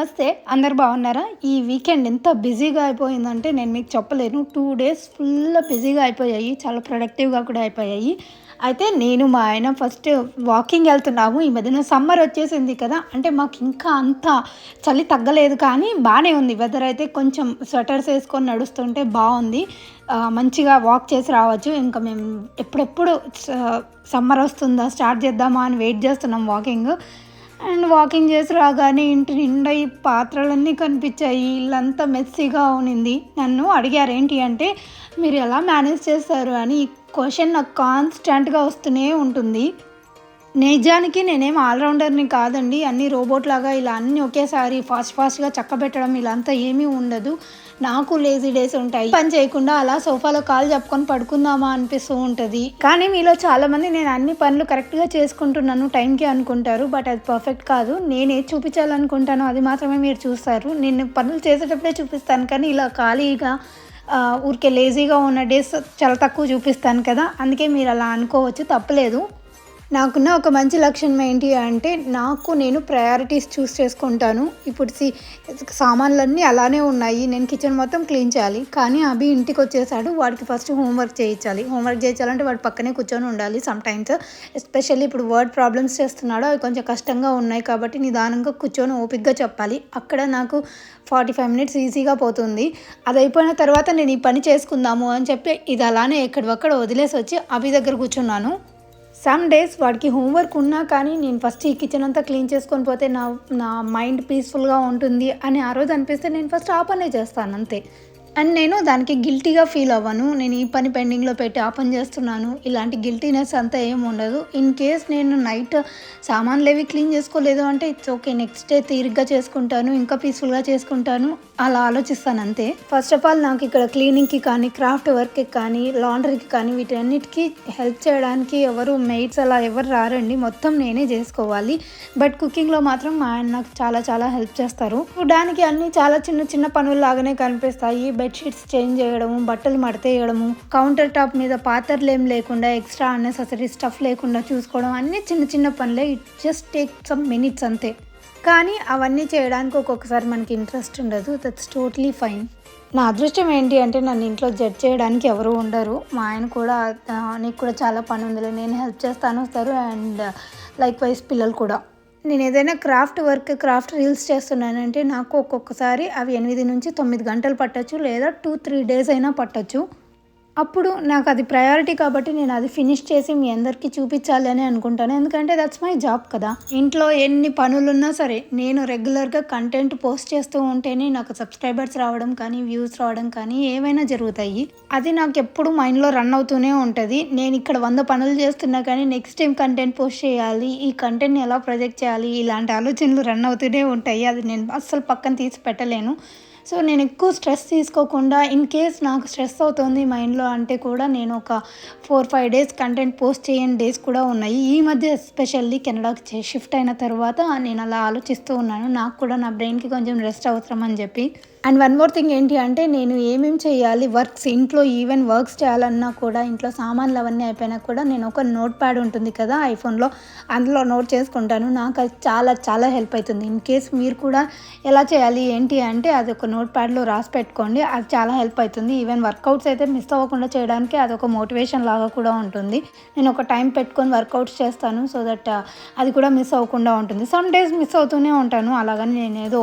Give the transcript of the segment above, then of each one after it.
నమస్తే అందరు బాగున్నారా? ఈ వీకెండ్ ఎంత బిజీగా అయిపోయిందంటే నేను మీకు చెప్పలేను. టూ డేస్ ఫుల్ బిజీగా అయిపోయాయి చాలా ప్రొడక్టివ్గా కూడా అయిపోయాయి. అయితే నేను మా ఆయన ఫస్ట్ వాకింగ్ వెళ్తున్నాము. ఈ మధ్యన సమ్మర్ వచ్చేసింది కదా అంటే మాకు ఇంకా అంత చలి తగ్గలేదు కానీ బాగానే ఉంది. వెదర్ అయితే కొంచెం స్వెటర్స్ వేసుకొని నడుస్తుంటే బాగుంది. మంచిగా వాక్ చేసి రావచ్చు. ఇంకా మేము ఎప్పుడెప్పుడు సమ్మర్ వస్తుందా స్టార్ట్ చేద్దామా అని వెయిట్ చేస్తున్నాం వాకింగ్ అండ్ వాకింగ్ చేసి రాగానే ఇంటి నిండా ఈ పాత్రలన్నీ కనిపించాయి. ఇల్లంతా మెస్సీగా ఉనింది. నన్ను అడిగారు ఏంటి అంటే మీరు ఎలా మేనేజ్ చేస్తారు? అని ఈ క్వశ్చన్ నాకు కాన్స్టెంట్గా వస్తూనే ఉంటుంది. నిజానికి నేనేం ఆల్రౌండర్ని కాదండి. అన్ని రోబోట్ లాగా ఇలా అన్నీ ఒకేసారి ఫాస్ట్ ఫాస్ట్గా చక్కబెట్టడం ఇలా అంతా ఏమీ ఉండదు. నాకు లేజీ డేస్ ఉంటాయి. పని చేయకుండా అలా సోఫాలో కాలు చెప్పుకొని పడుకుందామా అనిపిస్తూ ఉంటుంది. కానీ మీలో చాలా మంది నేను అన్ని పనులు కరెక్ట్గా చేసుకుంటున్నాను టైంకి అనుకుంటారు బట్ అది పర్ఫెక్ట్ కాదు. నేను ఏది చూపించాలనుకుంటానో అది మాత్రమే మీరు చూస్తారు. నేను పనులు చేసేటప్పుడే చూపిస్తాను కానీ ఇలా ఖాళీగా ఊరికే లేజీగా ఉన్న డేస్ చాలా తక్కువ చూపిస్తాను కదా. అందుకే మీరు అలా అనుకోవచ్చు తప్పలేదు. నాకున్న ఒక మంచి లక్షణం ఏంటి అంటే నాకు నేను ప్రయారిటీస్ చూస్ చేసుకుంటాను. ఇప్పుడు సి సామాన్లన్నీ అలానే ఉన్నాయి. నేను కిచెన్ మొత్తం క్లీన్ చేయాలి. కానీ అభి ఇంటికి వచ్చేసాడు. వాడికి ఫస్ట్ హోంవర్క్ చేయించాలి. హోంవర్క్ చేయించాలంటే వాడు పక్కనే కూర్చొని ఉండాలి సమ్టైమ్స్ ఎస్పెషల్లీ ఇప్పుడు వర్డ్ ప్రాబ్లమ్స్ చేస్తున్నాడు అవి కొంచెం కష్టంగా ఉన్నాయి కాబట్టి నిదానంగా కూర్చొని ఓపిక్గా చెప్పాలి. అక్కడ నాకు ఫార్టీ ఫైవ్ మినిట్స్ ఈజీగా పోతుంది. అది అయిపోయిన తర్వాత నేను ఈ పని చేసుకుందాము అని చెప్పి ఇది అలానే ఎక్కడొక్కడ వదిలేసి వచ్చి అభి దగ్గర కూర్చున్నాను. సమ్ డేస్ వాడికి హోంవర్క్ ఉన్నా కానీ నేను ఫస్ట్ ఈ కిచెన్ అంతా క్లీన్ చేసుకొని పోతే నా నా మైండ్ పీస్ఫుల్గా ఉంటుంది అని ఆ రోజు అనిపిస్తే నేను ఫస్ట్ ఆ పనే చేస్తాను అంతే. అండ్ నేను దానికి గిల్టీగా ఫీల్ అవ్వను. నేను ఈ పని పెండింగ్లో పెట్టి ఆ పని చేస్తున్నాను. ఇలాంటి గిల్టీనెస్ అంతా ఏం ఉండదు. ఇన్ కేస్ నేను నైట్ సామాన్లు ఏవి క్లీన్ చేసుకోలేదు అంటే ఇట్స్ ఓకే. నెక్స్ట్ డే తీరిగ్గా చేసుకుంటాను ఇంకా పీస్ఫుల్గా చేసుకుంటాను అలా ఆలోచిస్తాను అంతే. ఫస్ట్ ఆఫ్ ఆల్ నాకు ఇక్కడ క్లీనింగ్కి కానీ క్రాఫ్ట్ వర్క్కి కానీ లాండ్రీకి కానీ వీటన్నిటికీ హెల్ప్ చేయడానికి ఎవరు మెయిట్స్ అలా ఎవరు రారండి. మొత్తం నేనే చేసుకోవాలి. బట్ కుకింగ్లో మాత్రం మా ఆయన నాకు చాలా చాలా హెల్ప్ చేస్తారు. చూడడానికి అన్ని చాలా చిన్న చిన్న పనులు లాగానే కనిపిస్తాయి. బెడ్షీట్స్ చేంజ్ చేయడము బట్టలు మడతేయడము కౌంటర్ టాప్ మీద పాత్రలు ఏం లేకుండా ఎక్స్ట్రా అన్నెసరీ స్టఫ్ లేకుండా చూసుకోవడం అన్నీ చిన్న చిన్న పనులే. It just take some minutes అంతే. కానీ అవన్నీ చేయడానికి ఒక్కొక్కసారి మనకి ఇంట్రెస్ట్ ఉండదు. దట్స్ టోటలీ ఫైన్ నా అదృష్టం ఏంటి అంటే నన్ను ఇంట్లో జడ్జ్ చేయడానికి ఎవరు ఉండరు. మా ఆయన కూడా నీకు కూడా చాలా పని ఉందిలే. నేను హెల్ప్ చేస్తాను వస్తారు. అండ్ లైక్ వైజ్ పిల్లలు కూడా. నేను ఏదైనా క్రాఫ్ట్ వర్క్ క్రాఫ్ట్ రీల్స్ చేస్తున్నానంటే నాకు ఒక్కొక్కసారి అవి ఎనిమిది నుంచి తొమ్మిది గంటలు పట్టచ్చు లేదా టూ త్రీ డేస్ అయినా పట్టచ్చు. అప్పుడు నాకు అది ప్రయారిటీ కాబట్టి నేను అది ఫినిష్ చేసి మీ అందరికీ చూపించాలి అని అనుకుంటాను. ఎందుకంటే దట్స్ మై జాబ్ కదా. ఇంట్లో ఎన్ని పనులున్నా సరే నేను రెగ్యులర్గా కంటెంట్ పోస్ట్ చేస్తూ ఉంటేనే నాకు సబ్స్క్రైబర్స్ రావడం కానీ వ్యూస్ రావడం కానీ ఏవైనా జరుగుతాయి. అది నాకు ఎప్పుడు మైండ్లో రన్ అవుతూనే ఉంటుంది. నేను ఇక్కడ వంద పనులు చేస్తున్నా కానీ నెక్స్ట్ టైం కంటెంట్ పోస్ట్ చేయాలి ఈ కంటెంట్ని ఎలా ప్రొజెక్ట్ చేయాలి ఇలాంటి ఆలోచనలు రన్ అవుతూనే ఉంటాయి. అది నేను అస్సలు పక్కన తీసి పెట్టలేను. సో నేను ఎక్కువ స్ట్రెస్ తీసుకోకుండా ఇన్ కేస్ నాకు స్ట్రెస్ అవుతుంది మైండ్లో అంటే కూడా నేను ఒక four five days content post చేయని డేస్ కూడా ఉన్నాయి. ఈ మధ్య ఎస్పెషల్లీ కెనడాకి షిఫ్ట్ అయిన తర్వాత నేను అలా ఆలోచిస్తూ ఉన్నాను. నాకు కూడా నా బ్రెయిన్కి కొంచెం రెస్ట్ అవసరం అని చెప్పి. అండ్ వన్ మోర్ థింగ్ ఏంటి అంటే నేను ఏమేమి చేయాలి వర్క్స్ ఇంట్లో ఈవెన్ వర్క్స్ చేయాలన్నా కూడా ఇంట్లో సామాన్లు అవన్నీ అయిపోయినా కూడా నేను ఒక నోట్ ప్యాడ్ ఉంటుంది కదా ఐఫోన్లో అందులో నోట్ చేసుకుంటాను. నాకు అది చాలా చాలా హెల్ప్ అవుతుంది. ఇన్ కేస్ మీరు కూడా ఎలా చేయాలి ఏంటి అంటే అది ఒక నోట్ ప్యాడ్లో రాసి పెట్టుకోండి అది చాలా హెల్ప్ అవుతుంది. ఈవెన్ వర్కౌట్స్ అయితే మిస్ అవ్వకుండా చేయడానికి అది ఒక మోటివేషన్ లాగా కూడా ఉంటుంది. నేను ఒక టైం పెట్టుకొని వర్కౌట్స్ చేస్తాను సో దట్ uh, అది కూడా మిస్ అవ్వకుండా ఉంటుంది. సమ్ డేస్ మిస్ అవుతూనే ఉంటాను. అలాగని నేను ఏదో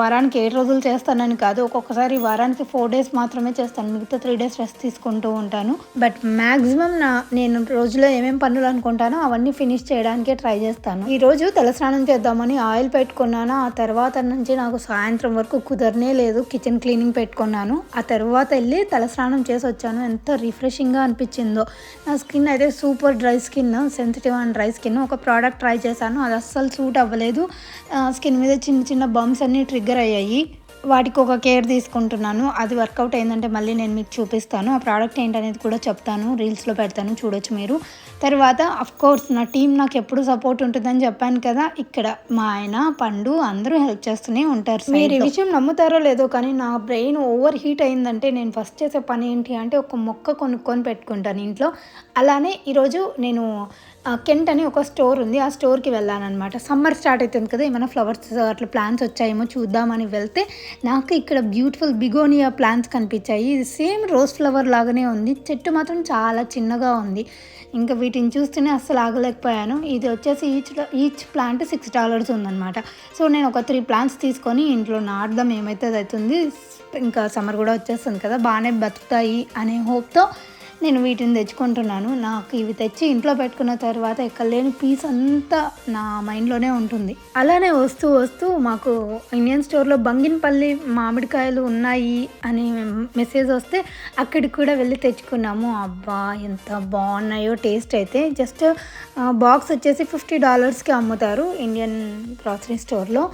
వారానికి ఏడు రోజులు చేస్తాను చేస్తానని కాదు ఒక్కొక్కసారి వారానికి ఫోర్ డేస్ మాత్రమే చేస్తాను. మిగతా త్రీ డేస్ రెస్ట్ తీసుకుంటూ ఉంటాను. బట్ మ్యాక్సిమం నా నేను రోజులో ఏమేమి పనులు అనుకుంటానో అవన్నీ ఫినిష్ చేయడానికే ట్రై చేస్తాను. ఈ రోజు తలస్నానం చేద్దామని ఆయిల్ పెట్టుకున్నాను. ఆ తర్వాత నుంచి నాకు సాయంత్రం వరకు కుదరనే లేదు. కిచెన్ క్లీనింగ్ పెట్టుకున్నాను. ఆ తర్వాత వెళ్ళి తలస్నానం చేసి వచ్చాను. ఎంత రిఫ్రెషింగ్గా అనిపించిందో. నా స్కిన్ అయితే super dry skin sensitive and dry skin ఒక ప్రోడక్ట్ ట్రై చేశాను. అది అస్సలు సూట్ అవ్వలేదు. స్కిన్ మీద చిన్న చిన్న బంప్స్ అన్నీ ట్రిగ్గర్ అయ్యాయి. వాటికి ఒక కేర్ తీసుకుంటున్నాను. అది వర్కౌట్ అయిందంటే మళ్ళీ నేను మీకు చూపిస్తాను. ఆ ప్రోడక్ట్ ఏంటనేది కూడా చెప్తాను. రీల్స్లో పెడతాను. చూడొచ్చు మీరు. తర్వాత అఫ్ కోర్స్ నా టీం నాకు ఎప్పుడు సపోర్ట్ ఉంటుందని చెప్పాను కదా. ఇక్కడ మా ఆయన పండు అందరూ హెల్ప్ చేస్తూనే ఉంటారు మీరు ఈ విషయం నమ్ముతారో లేదో కానీ నా బ్రెయిన్ ఓవర్ హీట్ అయిందంటే నేను ఫస్ట్ చేసే పని ఏంటి అంటే ఒక మొక్క కొనుక్కొని పెట్టుకుంటాను ఇంట్లో. అలానే ఈరోజు నేను కెంట్ అని ఒక స్టోర్ ఉంది. ఆ స్టోర్కి వెళ్ళానమాట సమ్మర్ స్టార్ట్ అవుతుంది కదా ఏమైనా ఫ్లవర్స్ అట్లా ప్లాంట్స్ వచ్చాయేమో చూద్దామని వెళ్తే నాకు ఇక్కడ బ్యూటిఫుల్ బిగోనియా ప్లాంట్స్ కనిపించాయి. ఇది సేమ్ రోజ్ ఫ్లవర్ లాగానే ఉంది. చెట్టు మాత్రం చాలా చిన్నగా ఉంది. ఇంకా వీటిని చూస్తేనే అస్సలు ఆగలేకపోయాను. ఇది వచ్చేసి each each plant six dollars ఉందన్నమాట. సో నేను ఒక త్రీ ప్లాంట్స్ తీసుకొని ఇంట్లో నాటడం ఏమైతే అవుతుంది ఇంకా సమ్మర్ కూడా వచ్చేస్తుంది కదా బాగానే బతుకుతాయి అనే హోప్తో నేను వీటిని తెచ్చుకుంటున్నాను. నాకు ఇవి తెచ్చి ఇంట్లో పెట్టుకున్న తర్వాత ఎక్కడలేని పీస్ అంతా నా మైండ్లోనే ఉంటుంది. అలానే వస్తూ వస్తూ మాకు ఇండియన్ స్టోర్లో బంగినపల్లి మామిడికాయలు ఉన్నాయి అని మెసేజ్ వస్తే అక్కడికి కూడా వెళ్ళి తెచ్చుకున్నాము. అబ్బా ఎంత బాగున్నాయో టేస్ట్ అయితే. జస్ట్ బాక్స్ వచ్చేసి ఫిఫ్టీ డాలర్స్కి అమ్ముతారు ఇండియన్ గ్రాసరీ స్టోర్లో.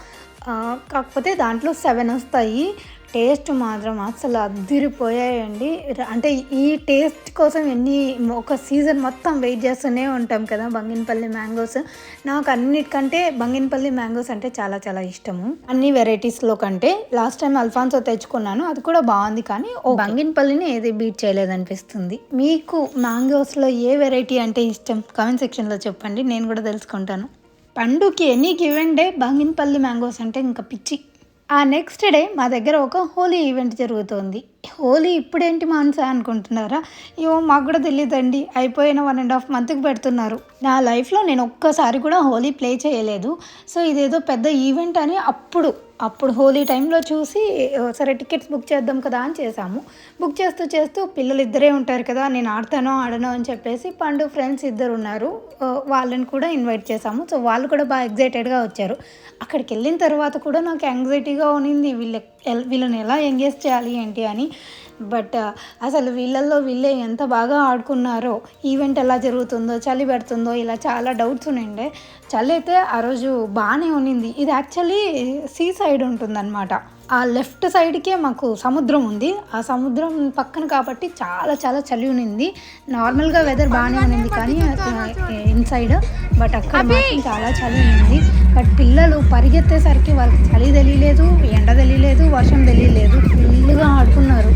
కాకపోతే దాంట్లో సెవెన్ వస్తాయి. టేస్ట్ మాత్రం అసలు అద్దిరిపోయాయండి అంటే ఈ టేస్ట్ కోసం ఎన్ని ఒక సీజన్ మొత్తం వెయిట్ చేస్తూనే ఉంటాం కదా బంగినపల్లి మ్యాంగోస్. నాకు అన్నిటికంటే బంగినపల్లి మ్యాంగోస్ అంటే చాలా చాలా ఇష్టము. అన్ని వెరైటీస్లో కంటే లాస్ట్ టైం అల్ఫాన్సో తెచ్చుకున్నాను అది కూడా బాగుంది కానీ ఓ బంగినపల్లిని ఏది బీట్ చేయలేదనిపిస్తుంది. మీకు మ్యాంగోస్లో ఏ వెరైటీ అంటే ఇష్టం? కామెంట్ సెక్షన్లో చెప్పండి నేను కూడా తెలుసుకుంటాను. పండుకి any given day Banganapalli mangoes అంటే ఇంకా పిచ్చి. ఆ నెక్స్ట్ డే మా దగ్గర ఒక హోలీ ఈవెంట్ జరుగుతోంది. హోలీ ఇప్పుడేంటి మాన్సా అనుకుంటున్నారా? ఏమో మాకు కూడా తెలియదండి అయిపోయిన వన్ అండ్ హాఫ్ మంత్కి పెడుతున్నారు. నా లైఫ్లో నేను ఒక్కసారి కూడా హోలీ ప్లే చేయలేదు. సో ఇదేదో పెద్ద ఈవెంట్ అని అప్పుడు అప్పుడు హోలీ టైంలో చూసి సరే టికెట్స్ బుక్ చేద్దాం కదా అని చేసాము బుక్ చేస్తూ చేస్తూ పిల్లలు ఇద్దరే ఉంటారు కదా నేను ఆడతానో ఆడనో అని చెప్పేసి పండు ఫ్రెండ్స్ ఇద్దరు ఉన్నారు. వాళ్ళని కూడా ఇన్వైట్ చేసాము సో వాళ్ళు కూడా బాగా ఎగ్జైటెడ్గా వచ్చారు. అక్కడికి వెళ్ళిన తర్వాత కూడా నాకు యాంగ్జైటీగా ఉన్నింది. వీళ్ళ వీళ్ళని ఎలా ఎంగేజ్ చేయాలి ఏంటి అని. బట్ అసలు వీళ్ళల్లో వీళ్ళే ఎంత బాగా ఆడుకున్నారో ఈవెంట్ ఎలా జరుగుతుందో చలి పెడుతుందో ఇలా చాలా డౌట్స్ ఉండే చలి అయితే ఆ రోజు బాగానే ఉన్నింది. ఇది యాక్చువల్లీ సీ సైడ్ ఉంటుందన్నమాట. ఆ లెఫ్ట్ సైడ్కే మాకు సముద్రం ఉంది. ఆ సముద్రం పక్కన కాబట్టి చాలా చాలా చలి ఉన్నింది. నార్మల్గా వెదర్ బాగానే ఉన్నింది కానీ ఇన్సైడ్ బట్ అక్కడ మాత్రం చాలా చలి ఉన్నింది. బట్ పిల్లలు పరిగెత్తేసరికి వాళ్ళకి చలి తెలియలేదు ఎండ తెలియలేదు వర్షం తెలియలేదు ఫుల్గా ఆడుకున్నారు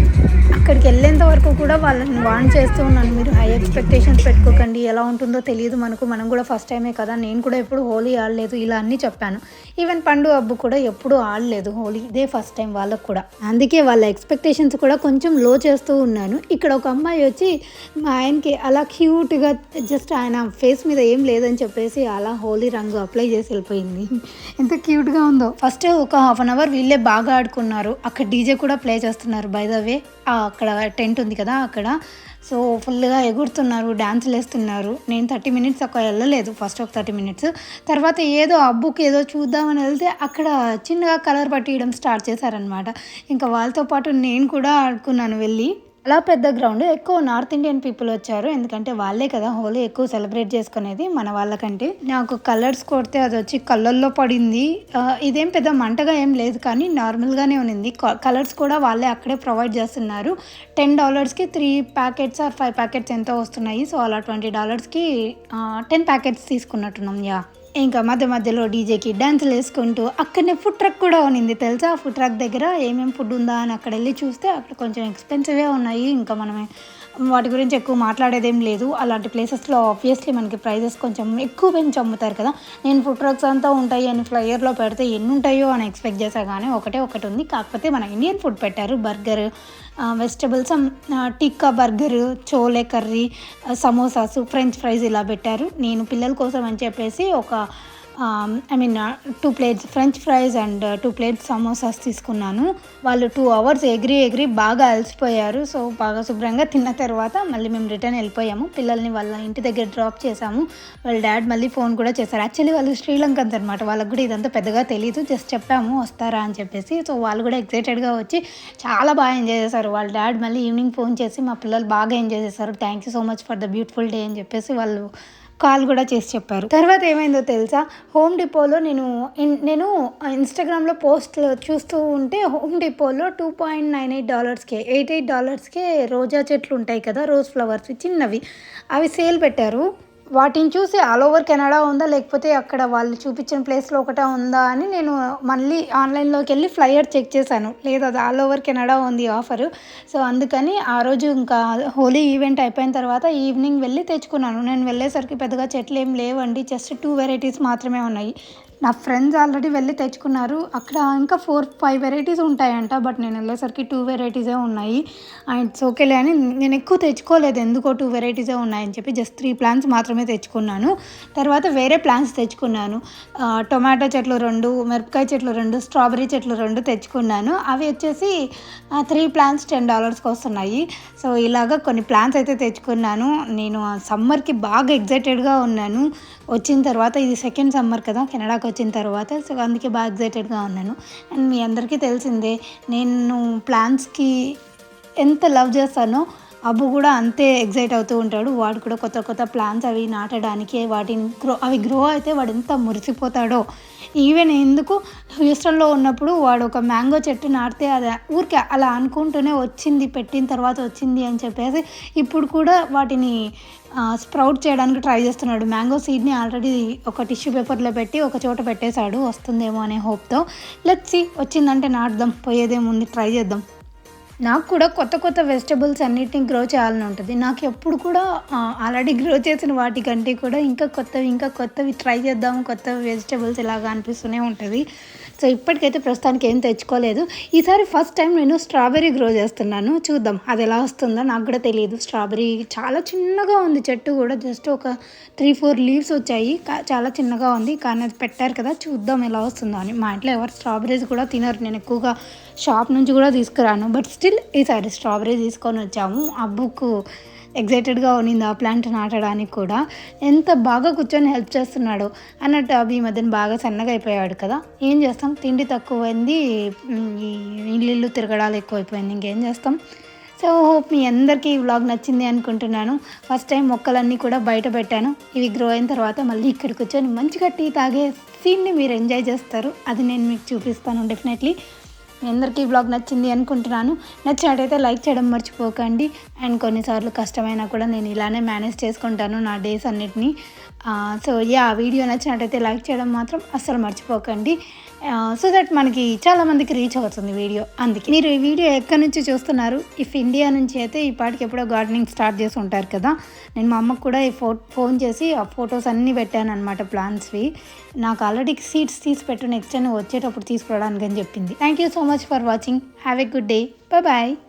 అక్కడికి వెళ్ళేంత వరకు కూడా వాళ్ళని వాన్ చేస్తూ ఉన్నాను. మీరు హై ఎక్స్పెక్టేషన్స్ పెట్టుకోకండి. ఎలా ఉంటుందో తెలియదు మనకు. మనం కూడా ఫస్ట్ టైమే కదా. నేను కూడా ఎప్పుడు హోలీ ఆడలేదు. ఇలా అన్నీ చెప్పాను. ఈవెన్ పండు అబ్బు కూడా ఎప్పుడు ఆడలేదు హోలీ. ఇదే ఫస్ట్ టైం వాళ్ళకు కూడా. అందుకే వాళ్ళ ఎక్స్పెక్టేషన్స్ కూడా కొంచెం లో చేస్తూ ఉన్నాను. ఇక్కడ ఒక అమ్మాయి వచ్చి మా ఆయనకి అలా క్యూట్గా జస్ట్ ఆయన ఫేస్ మీద ఏం లేదని చెప్పేసి అలా హోలీ రంగు అప్లై చేసి వెళ్ళిపోయింది. ఎంత క్యూట్గా ఉందో. ఫస్ట్ ఒక హాఫ్ అన్ అవర్ వీళ్ళే బాగా ఆడుకున్నారు. అక్కడ డీజే కూడా ప్లే చేస్తున్నారు బై ద వే అక్కడ టెంట్ ఉంది కదా అక్కడ. సో ఫుల్గా ఎగురుతున్నారు డ్యాన్సులు వేస్తున్నారు. నేను థర్టీ మినిట్స్ అక్కడ వెళ్ళలేదు ఫస్ట్ ఒక థర్టీ మినిట్స్. తర్వాత ఏదో అబ్బుకి ఏదో చూద్దామని వెళ్తే అక్కడ చిన్నగా కలర్ పట్టియడం స్టార్ట్ చేశారనమాట ఇంకా వాళ్ళతో పాటు నేను కూడా ఆడుకున్నాను వెళ్ళి. అలా పెద్ద గ్రౌండ్ ఎక్కువ నార్త్ ఇండియన్ పీపుల్ వచ్చారు. ఎందుకంటే వాళ్ళే కదా హోలీ ఎక్కువ సెలబ్రేట్ చేసుకునేది మన వాళ్ళకంటే. నాకు కలర్స్ కొడితే అది వచ్చి కళ్ళల్లో పడింది. ఇదేం పెద్ద మంటగా ఏం లేదు కానీ నార్మల్గానే ఉన్నింది. కలర్స్ కూడా వాళ్ళే అక్కడే ప్రొవైడ్ చేస్తున్నారు. Ten డాలర్స్కి three packets or five packets ఎంతో వస్తున్నాయి. సో అలా ట్వంటీ డాలర్స్కి టెన్ ప్యాకెట్స్ తీసుకున్నట్టున్నాం. యా. ఇంకా మధ్య మధ్యలో డీజేకి డ్యాన్సులు వేసుకుంటూ అక్కడనే ఫుడ్ ట్రక్ కూడా ఉన్నింది తెలుసా? ఫుడ్ ట్రక్ దగ్గర ఏమేమి ఫుడ్ ఉందా అని అక్కడ వెళ్ళి చూస్తే అక్కడ కొంచెం ఎక్స్పెన్సివే ఉన్నాయి. ఇంకా మనమే వాటి గురించి ఎక్కువ మాట్లాడేదేం లేదు. అలాంటి ప్లేసెస్లో ఆబ్వియస్లీ మనకి ప్రైజెస్ కొంచెం ఎక్కువ పెంచి అమ్ముతారు కదా. నేను ఫుడ్ ట్రక్స్ అంతా ఉంటాయి అని ఫ్లయర్లో పెడితే ఎన్ని ఉంటాయో అని ఎక్స్పెక్ట్ చేశా కానీ ఒకటే ఒకటి ఉంది. కాకపోతే మన ఇండియన్ ఫుడ్ పెట్టారు. Burger vegetables tikka burger chole curry samosas French fries ఇలా పెట్టారు. నేను పిల్లల కోసం అని చెప్పేసి ఒక I mean two plates French fries and two plates samosas తీసుకున్నాను. వాళ్ళు టూ అవర్స్ ఎగిరి ఎగిరి బాగా అలసిపోయారు. సో బాగా శుభ్రంగా తిన్న తర్వాత మళ్ళీ మేము రిటర్న్ వెళ్ళిపోయాము. పిల్లల్ని వాళ్ళ ఇంటి దగ్గర డ్రాప్ చేసాము వాళ్ళ డాడ్ మళ్ళీ ఫోన్ కూడా చేశారు. యాక్చువల్లీ వాళ్ళు శ్రీలంకన్స్ అనమాట వాళ్ళకి కూడా ఇదంతా పెద్దగా తెలియదు జస్ట్ చెప్పాము వస్తారా అని చెప్పేసి. సో వాళ్ళు కూడా ఎక్సైటెడ్గా వచ్చి చాలా బాగా ఎంజాయ్ చేశారు. వాళ్ళ డాడ్ మళ్ళీ ఈవినింగ్ ఫోన్ చేసి మా పిల్లలు బాగా ఎంజాయ్ చేశారు. Thank you so much for the beautiful day అని చెప్పేసి వాళ్ళు కాల్ కూడా చేసి చెప్పారు. తర్వాత ఏమైందో తెలుసా? హోమ్ డిపోలో నేను నేను ఇన్స్టాగ్రామ్లో పోస్ట్లు చూస్తూ ఉంటే హోమ్ డిపోలో టూ పాయింట్ నైన్ ఎయిట్ డాలర్స్కే ఎయిట్ ఎయిట్ డాలర్స్కే రోజా చెట్లు ఉంటాయి కదా రోజ్ ఫ్లవర్స్ చిన్నవి అవి సేల్ పెట్టారు. వాటిని చూసి ఆల్ ఓవర్ కెనడా ఉందా? లేకపోతే అక్కడ వాళ్ళు చూపించిన ప్లేస్లో ఒకటే ఉందా అని నేను మళ్ళీ ఆన్లైన్లోకి వెళ్ళి ఫ్లయర్ చెక్ చేశాను. లేదు అది ఆల్ ఓవర్ కెనడా ఉంది ఆఫర్. సో అందుకని ఆ రోజు ఇంకా హోలీ ఈవెంట్ అయిపోయిన తర్వాత ఈవినింగ్ వెళ్ళి తెచ్చుకున్నాను. నేను వెళ్ళేసరికి పెద్దగా చెట్లు ఏం లేవండి. జస్ట్ టూ వెరైటీస్ మాత్రమే ఉన్నాయి. నా ఫ్రెండ్స్ ఆల్రెడీ వెళ్ళి తెచ్చుకున్నారు. అక్కడ ఇంకా ఫోర్ ఫైవ్ వెరైటీస్ ఉంటాయంట బట్ నేను వెళ్ళేసరికి టూ వెరైటీసే ఉన్నాయి. ఇట్స్ ఓకేలే అని నేను ఎక్కువ తెచ్చుకోలేదు ఎందుకో టూ వెరైటీసే ఉన్నాయని చెప్పి జస్ట్ త్రీ ప్లాంట్స్ మాత్రమే తెచ్చుకున్నాను. తర్వాత వేరే ప్లాంట్స్ తెచ్చుకున్నాను. టొమాటో చెట్లు రెండు మిరపకాయ చెట్లు రెండు స్ట్రాబెరీ చెట్లు రెండు తెచ్చుకున్నాను. అవి వచ్చేసి త్రీ ప్లాంట్స్ టెన్ డాలర్స్కి వస్తున్నాయి. సో ఇలాగ కొన్ని ప్లాన్స్ అయితే తెచ్చుకున్నాను. నేను సమ్మర్కి బాగా ఎగ్జైటెడ్గా ఉన్నాను. వచ్చిన తర్వాత ఇది సెకండ్ సమ్మర్ కదా కెనడాకి వచ్చిన తర్వాత. సో అందుకే బాగా ఎగ్జైటెడ్గా ఉన్నాను. అండ్ మీ అందరికీ తెలిసిందే నేను ప్లాన్స్కి ఎంత లవ్ చేస్తానో అబ్బు కూడా అంతే ఎగ్జైట్ అవుతూ ఉంటాడు. వాడు కూడా కొత్త కొత్త ప్లాన్స్ అవి నాటడానికి వాటిని గ్రో అవి గ్రో అయితే వాడు ఎంత మురిసిపోతాడో. ఈవెన్ ఎందుకు? హ్యూస్టన్లో ఉన్నప్పుడు వాడు ఒక మ్యాంగో చెట్టు నాటితే అది ఊరికే అలా అనుకుంటూనే వచ్చింది పెట్టిన తర్వాత వచ్చింది అని చెప్పేసి ఇప్పుడు కూడా వాటిని స్ప్రౌట్ చేయడానికి ట్రై చేస్తున్నాడు. మ్యాంగో సీడ్ని ఆల్రెడీ ఒక టిష్యూ పేపర్లో పెట్టి ఒక చోట పెట్టేశాడు. వస్తుందేమో అనే హోప్తో. లెట్స్ వచ్చిందంటే నాటుదాం పోయేదేముంది ట్రై చేద్దాం. నాకు కూడా కొత్త కొత్త వెజిటబుల్స్ అన్నిటిని గ్రో చేయాలని ఉంటుంది. నాకు ఎప్పుడు కూడా ఆల్రెడీ గ్రో చేసిన వాటికంటే కూడా ఇంకా కొత్తవి ఇంకా కొత్తవి ట్రై చేద్దాం కొత్త వెజిటబుల్స్ ఇలాగా అనిపిస్తూనే ఉంటుంది. సో ఇప్పటికైతే ప్రస్తుతానికి ఏం తెచ్చుకోలేదు. ఈసారి ఫస్ట్ టైం నేను స్ట్రాబెర్రీ గ్రో చేస్తున్నాను. చూద్దాం అది ఎలా వస్తుందో. నాకు కూడా తెలియదు స్ట్రాబెర్రీ చాలా చిన్నగా ఉంది. చెట్టు కూడా జస్ట్ ఒక త్రీ ఫోర్ లీవ్స్ వచ్చాయి. కా- చాలా చిన్నగా ఉంది. కానీ అది పెట్టారు కదా. చూద్దాం ఎలా వస్తుందో అని. మా ఇంట్లో ఎవరు స్ట్రాబెర్రీస్ కూడా తినరు. నేను ఎక్కువగా షాప్ నుంచి కూడా తీసుకురాను. బట్ స్టిల్ ఈసారి స్ట్రాబెర్రీ తీసుకొని వచ్చాము. అబ్బుకు ఎగ్జైటెడ్గా ఉన్నింది ఆ ప్లాంట్ నాటడానికి కూడా. ఎంత బాగా కూర్చొని హెల్ప్ చేస్తున్నాడు అన్నట్టు అవి ఈ మధ్యన బాగా సన్నగా అయిపోయాడు కదా. ఏం చేస్తాం? తిండి తక్కువైంది ఈ ఇల్లు ఇల్లు తిరగడాలు ఎక్కువైపోయింది ఇంకేం చేస్తాం? సో హోప్ మీ అందరికీ ఈ వ్లాగ్ నచ్చింది అనుకుంటున్నాను. ఫస్ట్ టైం మొక్కలన్నీ కూడా బయట పెట్టాను. ఇవి గ్రో అయిన తర్వాత మళ్ళీ ఇక్కడికి కూర్చొని మంచిగా టీ తాగే సీన్ని మీరు ఎంజాయ్ చేస్తారు. అది నేను మీకు చూపిస్తాను డెఫినెట్లీ. అందరికీ ఈ బ్లాగ్ నచ్చింది అనుకుంటున్నాను. నచ్చినట్టయితే లైక్ చేయడం మర్చిపోకండి. అండ్ కొన్నిసార్లు కష్టమైనా కూడా నేను ఇలానే మేనేజ్ చేసుకుంటాను నా డేస్ అన్నిటినీ. సో యా వీడియో నచ్చినట్టయితే లైక్ చేయడం మాత్రం అస్సలు మర్చిపోకండి. సో దట్ మనకి చాలామందికి రీచ్ అవుతుంది వీడియో. అందుకే మీరు ఈ వీడియో ఎక్కడి నుంచి చూస్తున్నారు? ఇఫ్ ఇండియా నుంచి అయితే ఈ పాటికి ఎప్పుడో గార్డెనింగ్ స్టార్ట్ చేసి ఉంటారు కదా. నేను మా అమ్మకు కూడా ఈ ఫో ఫోన్ చేసి ఆ ఫొటోస్ అన్నీ పెట్టాను అనమాట ప్లాన్స్వి నాకు ఆల్రెడీ సీట్స్ తీసి పెట్టు నెక్స్ట్ టైం వచ్చేటప్పుడు తీసుకురావడానికి అని చెప్పింది. Thank you so much for watching. Have a good day. Bye bye.